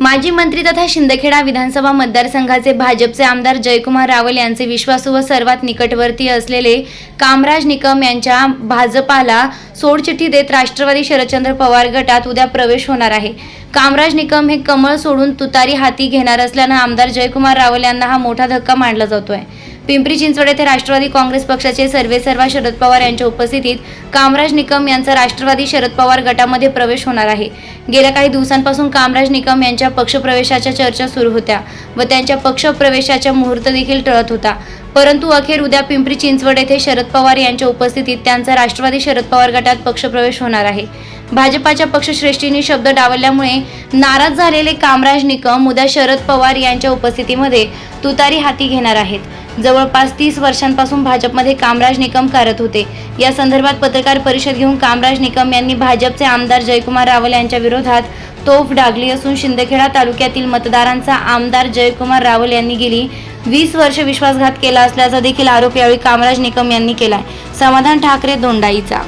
माजी मंत्री तथा शिंदखेडा विधानसभा मतदारसंघाचे भाजपचे आमदार जयकुमार रावल यांचे विश्वासू व सर्वात निकटवर्तीय असलेले कामराज निकम यांच्या भाजपाला सोडचिठ्ठी देत राष्ट्रवादी शरदचंद्र पवार गटात उद्या प्रवेश होणार आहे. कामराज निकम हे कमळ सोडून तुतारी हाती घेणार असल्यानं आमदार जयकुमार रावल यांना हा मोठा धक्का मानला जातोय. पिंपरी चिंचवड येथे राष्ट्रवादी काँग्रेस पक्षाचे सर्वेसर्वा शरद पवार यांच्या उपस्थितीत कामराज निकम यांचा राष्ट्रवादी शरद पवार गटामध्ये प्रवेश होणार आहे. गेल्या काही दिवसांपासून कामराज निकम यांच्या पक्षप्रवेशाच्या चर्चा सुरू होत्या व त्यांच्या पक्षप्रवेशाच्या मुहूर्त देखील टळत होता. परंतु अखेर उद्या पिंपरी चिंचवड येथे शरद पवार यांच्या उपस्थितीत त्यांचा राष्ट्रवादी शरद पवार गटात पक्षप्रवेश होणार आहे. भाजपाच्या पक्षश्रेष्ठींनी शब्द डावलल्यामुळे नाराज झालेले कामराज निकम उद्या शरद पवार यांच्या उपस्थितीमध्ये तुतारी हाती घेणार आहेत. जवळपास तीस वर्षांपासून भाजपमध्ये कामराज निकम करत होते. या संदर्भात पत्रकार परिषद घेऊन कामराज निकम यांनी भाजपचे आमदार जयकुमार रावल यांच्या विरोधात तोफ डागली असून शिंदखेडा तालुक्यातील मतदारांचा आमदार जयकुमार रावल यांनी गेली वीस वर्ष विश्वासघात केला असल्याचा देखील आरोप यावेळी कामराज निकम यांनी केलाय. समाधान ठाकरे दोंडाईचा.